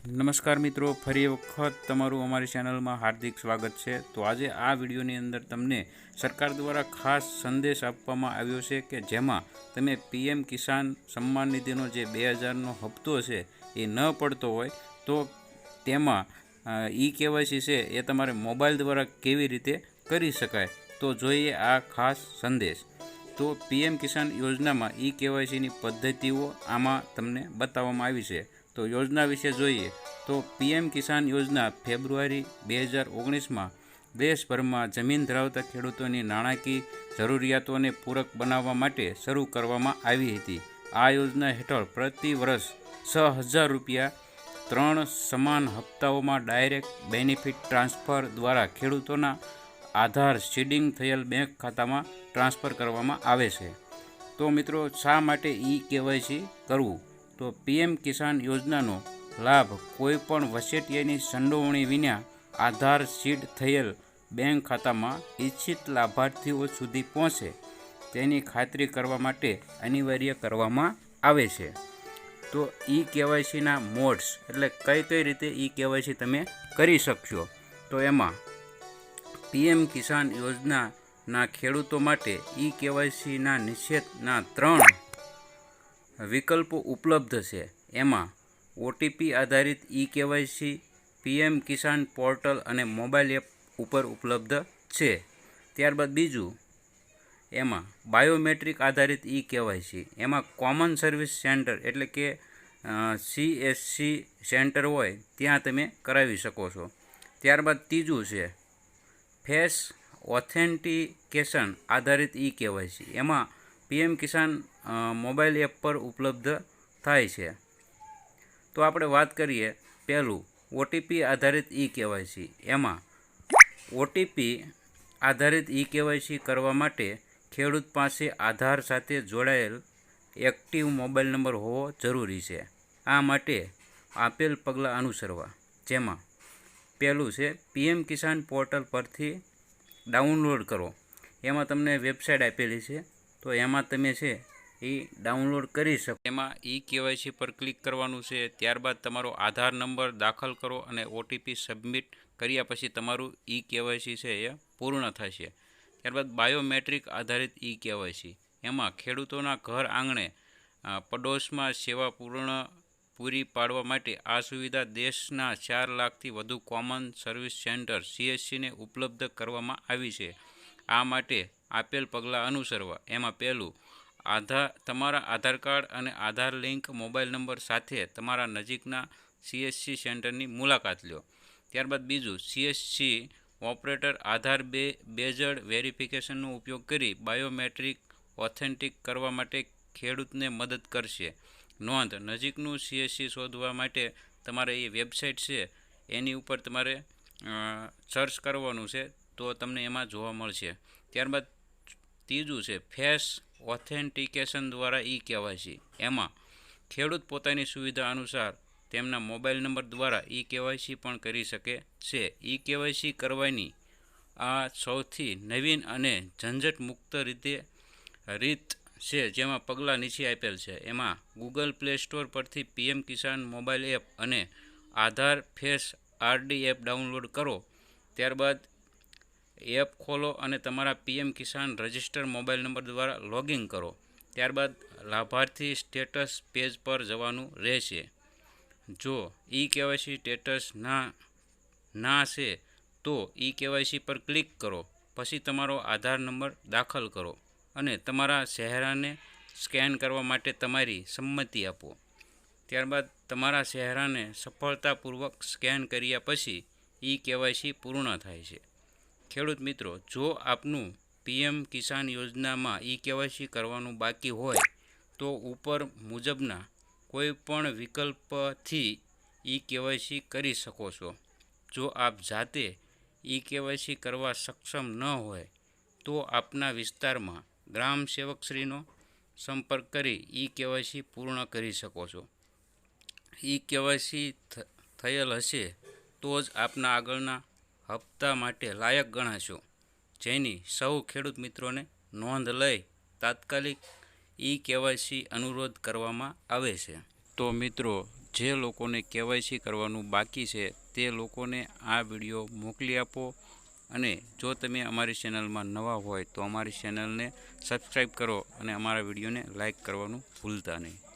નમસ્કાર મિત્રો, ફરી વખત તમારું અમારી ચેનલમાં હાર્દિક સ્વાગત છે. તો આજે આ વિડીયોની અંદર તમને સરકાર દ્વારા ખાસ સંદેશ આપવામાં આવ્યો છે કે જેમાં તમે પીએમ કિસાન સન્માન નિધિનો જે બે હજારનો હપ્તો છે એ ન પડતો હોય, તો તેમાં ઈ કેવાયસી છે એ તમારે મોબાઈલ દ્વારા કેવી રીતે કરી શકાય? તો જોઈએ આ ખાસ સંદેશ. તો પીએમ કિસાન યોજનામાં ઈ કેવાયસીની પદ્ધતિઓ આમાં તમને બતાવવામાં આવી છે. તો યોજના વિશે જોઈએ તો પીએમ કિસાન યોજના ફેબ્રુઆરી બે હજાર ઓગણીસમાં દેશભરમાં જમીન ધરાવતા ખેડૂતોની નાણાકીય જરૂરિયાતોને પૂરક બનાવવા માટે શરૂ કરવામાં આવી હતી. આ યોજના હેઠળ પ્રતિ વર્ષ છ હજાર રૂપિયા ત્રણ સમાન હપ્તાઓમાં ડાયરેક્ટ બેનિફિટ ટ્રાન્સફર દ્વારા ખેડૂતોના આધાર સીડિંગ થયેલ બેંક ખાતામાં ટ્રાન્સફર કરવામાં આવે છે. તો મિત્રો શા માટે ઈ કેવાયસી કરવું? તો પીએમ કિસાન યોજનાનો લાભ કોઈપણ વચેટિયાની સંડોવણી વિના આધાર સીડ થયેલ બેંક ખાતામાં ઈચ્છિત લાભાર્થીઓ સુધી પહોંચે તેની ખાતરી કરવા માટે અનિવાર્ય કરવામાં આવે છે. તો ઈ કેવાયસીના મોડ્સ એટલે કઈ કઈ રીતે ઈ કેવાયસી તમે કરી શકશો? તો એમાં પીએમ કિસાન યોજનાના ખેડૂતો માટે ઈ કેવાયસીના નિષેધના ત્રણ વિકલ્પો ઉપલબ્ધ છે. એમાં ઓટીપી આધારિત E KYC PM Kisan portal અને મોબાઈલ એપ ઉપર ઉપલબ્ધ છે. ત્યારબાદ બીજું, એમાં બાયોમેટ્રિક આધારિત ઈ કેવાયસી એમાં કોમન સર્વિસ સેન્ટર એટલે કે સીએસસી સેન્ટર હોય, ત્યાં તમે કરાવી શકો છો. ત્યારબાદ ત્રીજું છે, ફેસ ઓથેન્ટિકેશન આધારિત ઈ કેવાયસી એમાં પીએમ કિસાન મોબાઈલ એપ પર ઉપલબ્ધ થાય છે. તો આપણે વાત કરીએ પહેલું, ઓટીપી આધારિત ઈ કેવાયસી એમાં, ઓટીપી આધારિત ઈ કેવાયસી કરવા માટે ખેડૂત પાસે આધાર સાથે જોડાયેલ એક્ટિવ મોબાઈલ નંબર હોવો જરૂરી છે. આ માટે આપેલ પગલાં અનુસરવા. જેમાં, પહેલું છે, પીએમ કિસાન પોર્ટલ પરથી ડાઉનલોડ કરો. એમાં તમને વેબસાઇટ આપેલી છે. તો એમાં તમે છે એ ડાઉનલોડ કરી શકો. એમાં ઈ કેવાયસી પર ક્લિક કરવાનું છે. ત્યારબાદ તમારો આધાર નંબર દાખલ કરો અને ઓટીપી સબમિટ કર્યા પછી તમારું ઈ કેવાયસી છે એ પૂર્ણ થશે. ત્યારબાદ બાયોમેટ્રિક આધારિત ઈ કેવાયસી. એમાં ખેડૂતોના ઘર આંગણે પડોશમાં સેવા પૂર્ણ પૂરી પાડવા માટે આ સુવિધા દેશના ચાર લાખથી વધુ કોમન સર્વિસ સેન્ટર સીએસસીને ઉપલબ્ધ કરવામાં આવી છે. આ માટે આપેલ પગલાં અનુસરવા. એમાં પહેલું, આધાર, તમારા આધાર કાર્ડ અને આધાર લિંક મોબાઈલ નંબર સાથે તમારા નજીકના સીએસસી સેન્ટરની મુલાકાત લો. ત્યારબાદ બીજું સીએસસી ઓપરેટર આધાર બે બેઝડ વેરિફિકેશનનો ઉપયોગ કરી બાયોમેટ્રિક ઓથેન્ટિક કરવા માટે ખેડૂતને મદદ કરશે. નોંધ, નજીકનું સીએસસી શોધવા માટે તમારે એ વેબસાઇટ છે, એની ઉપર તમારે સર્ચ કરવાનું છે, તો તમને એમાં જોવા મળશે. ત્યારબાદ ત્રીજું છે, ફેસ ઓથેન્ટિકેશન દ્વારા ઈ કેવાયસી એમાં ખેડૂત પોતાની સુવિધા અનુસાર તેમના મોબાઈલ નંબર દ્વારા ઈ કેવાયસી પણ કરી શકે છે. ઈ કેવાયસી કરવાની આ સૌથી નવીન અને ઝંઝટ મુક્ત રીતે રીત છે, જેમાં પગલાં નીચે આપેલ છે. એમાં ગૂગલ પ્લે સ્ટોર પરથી પીએમ કિસાન મોબાઈલ એપ અને Aadhaar face RD app download કરો. ત્યારબાદ એપ ખોલો અને તમારા PM Kisan register mobile number દ્વારા લોગિન કરો. ત્યારબાદ લાભાર્થી સ્ટેટસ પેજ પર જવાનું રહેશે. જો ઈ કેવાયસી સ્ટેટસ ના ના છે, તો ઈ કેવાયસી પર ક્લિક કરો. પછી તમારો આધાર નંબર દાખલ કરો અને તમારા ચહેરાને સ્કેન કરવા માટે તમારી સંમતિ આપો. ત્યારબાદ તમારા ચહેરાને સફળતાપૂર્વક સ્કેન કર્યા પછી ઈ કેવાયસી પૂર્ણ થાય છે. ખેડૂત મિત્રો, જો આપનું પીએમ કિસાન યોજનામાં ઈ કેવાયસી કરવાનું બાકી હોય, તો ઉપર મુજબના કોઈપણ વિકલ્પથી ઈ કેવાયસી કરી શકો છો. જો આપ જાતે ઈ કેવાયસી કરવા સક્ષમ ન હોય, તો આપના વિસ્તારમાં ગ્રામ સેવકશ્રીનો સંપર્ક કરી ઈ કેવાયસી પૂર્ણ કરી શકો છો. ઈ કેવાયસી થયેલ હશે તો જ આપના આગળના હપ્તા માટે લાયક ગણાશો. જેની સૌ ખેડૂત મિત્રોને નોંધ લઈ તાત્કાલિક ઈ કેવાયસી અનુરોધ કરવામાં આવે છે. તો મિત્રો, જે લોકોને કેવાયસી કરવાનું બાકી છે, તે લોકોને આ વીડિયો મોકલી આપો. અને જો તમે અમારી ચેનલમાં નવા હોય, તો અમારી ચેનલને સબસ્ક્રાઈબ કરો અને અમારા વિડીયોને લાઈક કરવાનું ભૂલતા નહીં.